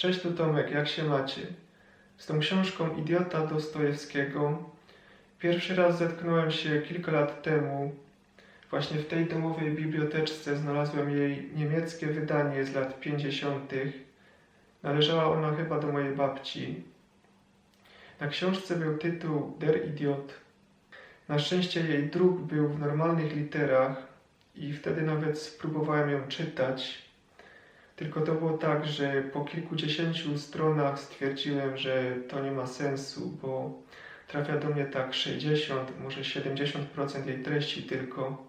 Cześć tu Tomek, jak się macie? Z tą książką Idiota Dostojewskiego pierwszy raz zetknąłem się kilka lat temu. Właśnie w tej domowej biblioteczce znalazłem jej niemieckie wydanie z lat 50. Należała ona chyba do mojej babci. Na książce był tytuł Der Idiot. Na szczęście jej druk był w normalnych literach i wtedy nawet spróbowałem ją czytać. Tylko to było tak, że po kilkudziesięciu stronach stwierdziłem, że to nie ma sensu, bo trafia do mnie tak 60, może 70% jej treści tylko.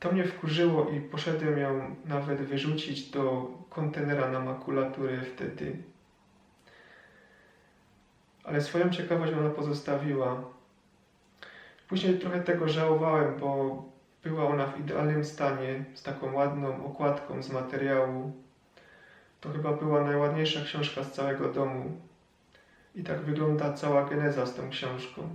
To mnie wkurzyło i poszedłem ją nawet wyrzucić do kontenera na makulatury wtedy. Ale swoją ciekawość ona pozostawiła. Później trochę tego żałowałem, bo była ona w idealnym stanie, z taką ładną okładką z materiału. To chyba była najładniejsza książka z całego domu. I tak wygląda cała geneza z tą książką.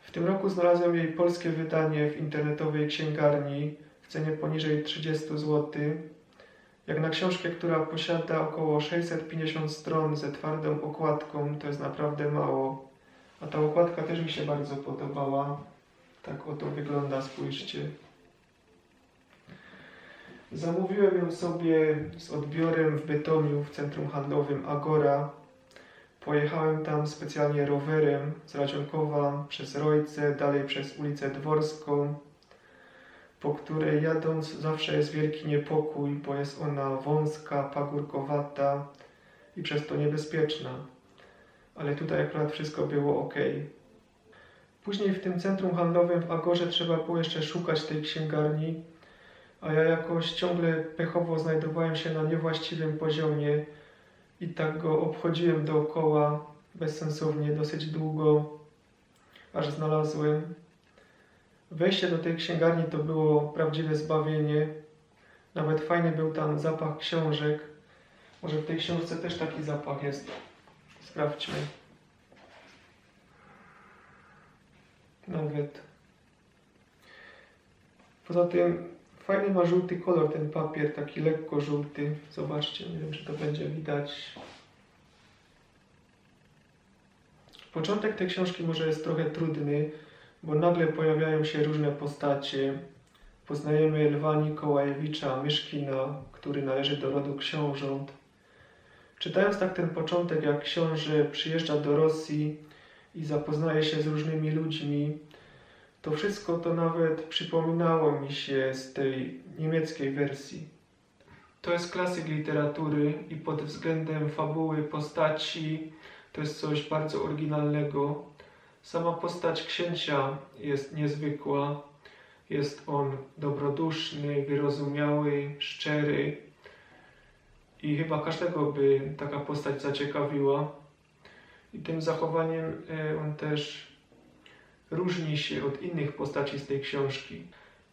W tym roku znalazłem jej polskie wydanie w internetowej księgarni w cenie poniżej 30 zł. Jak na książkę, która posiada około 650 stron ze twardą okładką, to jest naprawdę mało. A ta okładka też mi się bardzo podobała. Tak oto wygląda, spójrzcie. Zamówiłem ją sobie z odbiorem w Bytomiu w centrum handlowym Agora. Pojechałem tam specjalnie rowerem z Radzionkowa przez Rojce, dalej przez ulicę Dworską, po której jadąc zawsze jest wielki niepokój, bo jest ona wąska, pagórkowata i przez to niebezpieczna ale tutaj akurat wszystko było ok. Później w tym centrum handlowym w Agorze trzeba było jeszcze szukać tej księgarni, a ja jakoś ciągle pechowo znajdowałem się na niewłaściwym poziomie i tak go obchodziłem dookoła bezsensownie dosyć długo, aż znalazłem. Wejście do tej księgarni to było prawdziwe zbawienie. Nawet fajny był tam zapach książek. Może w tej książce też taki zapach jest. Sprawdźmy. Nawet. Poza tym fajny ma żółty kolor ten papier, taki lekko żółty. Zobaczcie, nie wiem czy to będzie widać. Początek tej książki może jest trochę trudny, bo nagle pojawiają się różne postacie. Poznajemy Lwa Nikołajewicza Myszkina, który należy do rodu książąt. Czytając tak ten początek, jak książę przyjeżdża do Rosji i zapoznaje się z różnymi ludźmi, to wszystko to nawet przypominało mi się z tej niemieckiej wersji. To jest klasyk literatury i pod względem fabuły, postaci to jest coś bardzo oryginalnego. Sama postać księcia jest niezwykła. Jest on dobroduszny, wyrozumiały, szczery, i chyba każdego by taka postać zaciekawiła. I tym zachowaniem e, on też różni się od innych postaci z tej książki.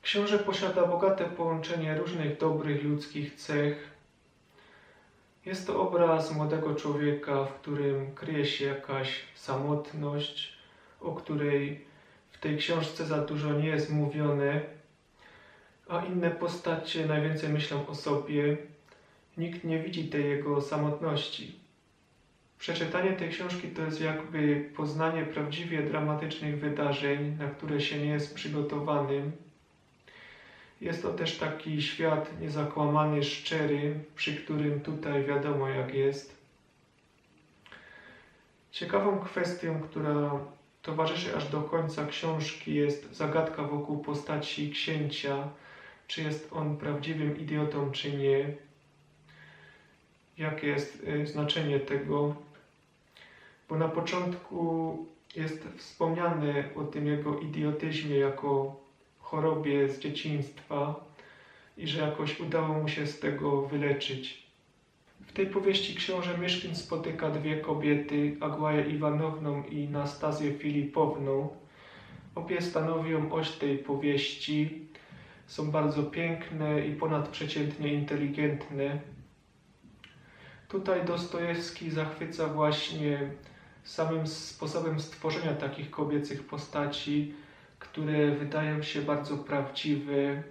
Książę posiada bogate połączenie różnych dobrych ludzkich cech. Jest to obraz młodego człowieka, w którym kryje się jakaś samotność, o której w tej książce za dużo nie jest mówione, a inne postacie najwięcej myślą o sobie, nikt nie widzi tej jego samotności. Przeczytanie tej książki to jest jakby poznanie prawdziwie dramatycznych wydarzeń, na które się nie jest przygotowanym. Jest to też taki świat niezakłamany, szczery, przy którym tutaj wiadomo jak jest. Ciekawą kwestią, która towarzyszy aż do końca książki, jest zagadka wokół postaci księcia, czy jest on prawdziwym idiotą, czy nie jakie jest y, znaczenie tego, bo na początku jest wspomniane o tym jego idiotyzmie jako chorobie z dzieciństwa i że jakoś udało mu się z tego wyleczyć. W tej powieści książę Myszkin spotyka dwie kobiety, Agłaję Iwanowną i Nastazję Filipowną. Obie stanowią oś tej powieści. Są bardzo piękne i ponadprzeciętnie inteligentne. Tutaj Dostojewski zachwyca właśnie samym sposobem stworzenia takich kobiecych postaci, które wydają się bardzo prawdziwe,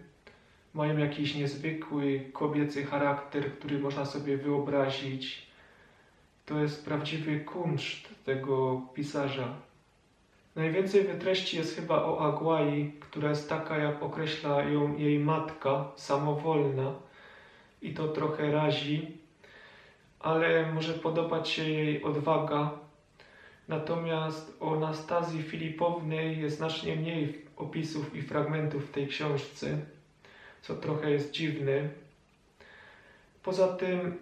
mają jakiś niezwykły kobiecy charakter, który można sobie wyobrazić. To jest prawdziwy kunszt tego pisarza. Najwięcej wytreści jest chyba o Aguai, która jest taka, jak określa ją jej matka, samowolna. I to trochę razi, ale może podobać się jej odwaga. Natomiast o Anastazji Filipownej jest znacznie mniej opisów i fragmentów w tej książce, co trochę jest dziwne. Poza tym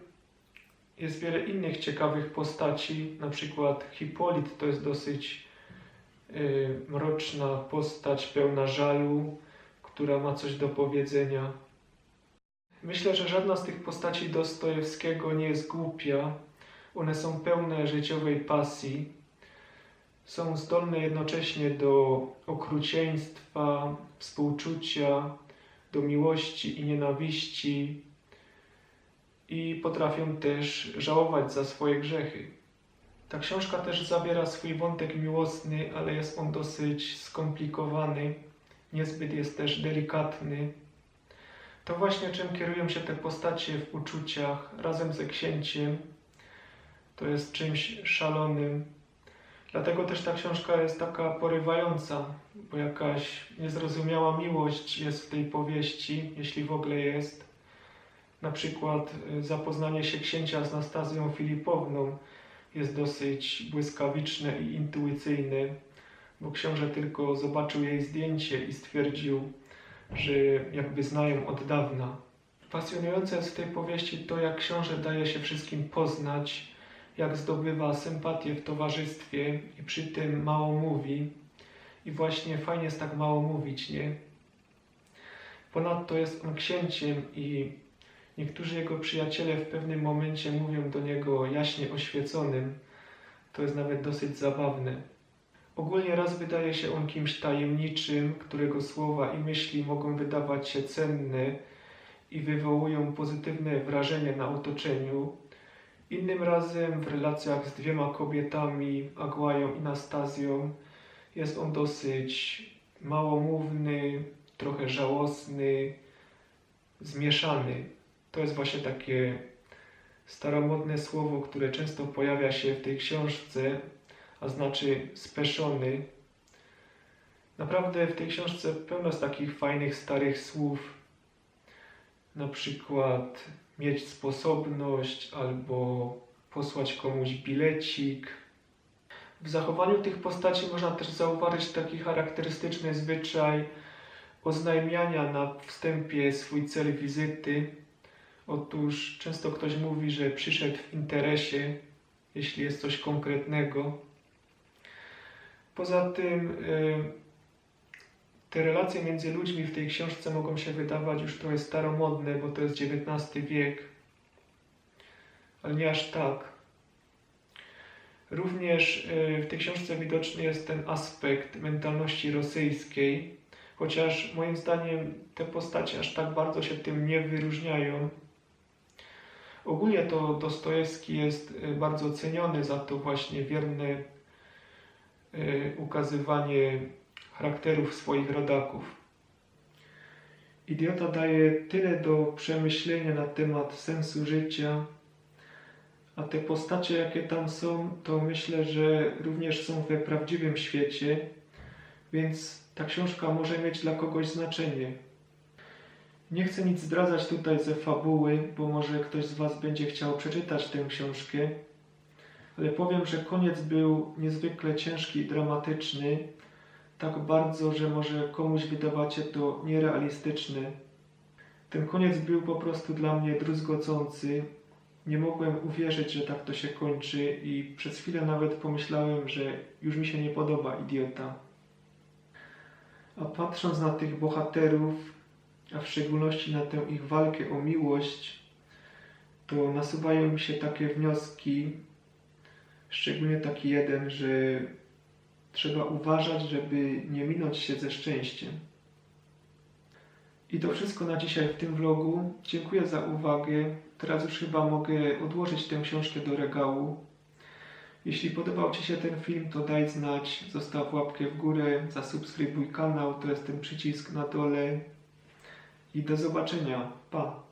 jest wiele innych ciekawych postaci, na przykład Hipolit to jest dosyć y, mroczna postać, pełna żalu, która ma coś do powiedzenia. Myślę, że żadna z tych postaci Dostojewskiego nie jest głupia. One są pełne życiowej pasji. Są zdolne jednocześnie do okrucieństwa, współczucia, do miłości i nienawiści i potrafią też żałować za swoje grzechy. Ta książka też zawiera swój wątek miłosny, ale jest on dosyć skomplikowany, niezbyt jest też delikatny. To właśnie czym kierują się te postacie w uczuciach razem ze księciem. To jest czymś szalonym. Dlatego też ta książka jest taka porywająca, bo jakaś niezrozumiała miłość jest w tej powieści, jeśli w ogóle jest. Na przykład y, zapoznanie się księcia z Anastazją Filipowną jest dosyć błyskawiczne i intuicyjne, bo książę tylko zobaczył jej zdjęcie i stwierdził, że jakby znają od dawna. Pasjonujące jest w tej powieści to, jak książę daje się wszystkim poznać, jak zdobywa sympatię w towarzystwie i przy tym mało mówi. I właśnie fajnie jest tak mało mówić, nie? Ponadto jest on księciem i niektórzy jego przyjaciele w pewnym momencie mówią do niego jaśnie oświeconym. To jest nawet dosyć zabawne. Ogólnie raz wydaje się on kimś tajemniczym, którego słowa i myśli mogą wydawać się cenne i wywołują pozytywne wrażenie na otoczeniu. Innym razem w relacjach z dwiema kobietami, Agłają i Nastazją, jest on dosyć małomówny, trochę żałosny, zmieszany. To jest właśnie takie staromodne słowo, które często pojawia się w tej książce, a znaczy speszony. Naprawdę w tej książce pełno jest takich fajnych, starych słów. Na przykład mieć sposobność albo posłać komuś bilecik. W zachowaniu tych postaci można też zauważyć taki charakterystyczny zwyczaj oznajmiania na wstępie swój cel wizyty. Otóż często ktoś mówi, że przyszedł w interesie, jeśli jest coś konkretnego. Poza tym y, te relacje między ludźmi w tej książce mogą się wydawać już trochę staromodne, bo to jest XIX wiek, ale nie aż tak. Również y, w tej książce widoczny jest ten aspekt mentalności rosyjskiej, chociaż moim zdaniem te postacie aż tak bardzo się tym nie wyróżniają. Ogólnie to Dostojewski jest y, bardzo ceniony za to właśnie wierne ukazywanie charakterów swoich rodaków. Idiota daje tyle do przemyślenia na temat sensu życia, a te postacie, jakie tam są, to myślę, że również są we prawdziwym świecie, więc ta książka może mieć dla kogoś znaczenie. Nie chcę nic zdradzać tutaj ze fabuły, bo może ktoś z Was będzie chciał przeczytać tę książkę, ale powiem, że koniec był niezwykle ciężki i dramatyczny, tak bardzo, że może komuś wydawać się to nierealistyczne. Ten koniec był po prostu dla mnie druzgocący. Nie mogłem uwierzyć, że tak to się kończy i przez chwilę nawet pomyślałem, że już mi się nie podoba idiota. A patrząc na tych bohaterów, a w szczególności na tę ich walkę o miłość, to nasuwają mi się takie wnioski, szczególnie taki jeden, że Trzeba uważać, żeby nie minąć się ze szczęściem. I to wszystko na dzisiaj w tym vlogu. Dziękuję za uwagę. Teraz już chyba mogę odłożyć tę książkę do regału. Jeśli podobał Ci się ten film, to daj znać, zostaw łapkę w górę, zasubskrybuj kanał, to jest ten przycisk na dole. i do zobaczenia. Pa!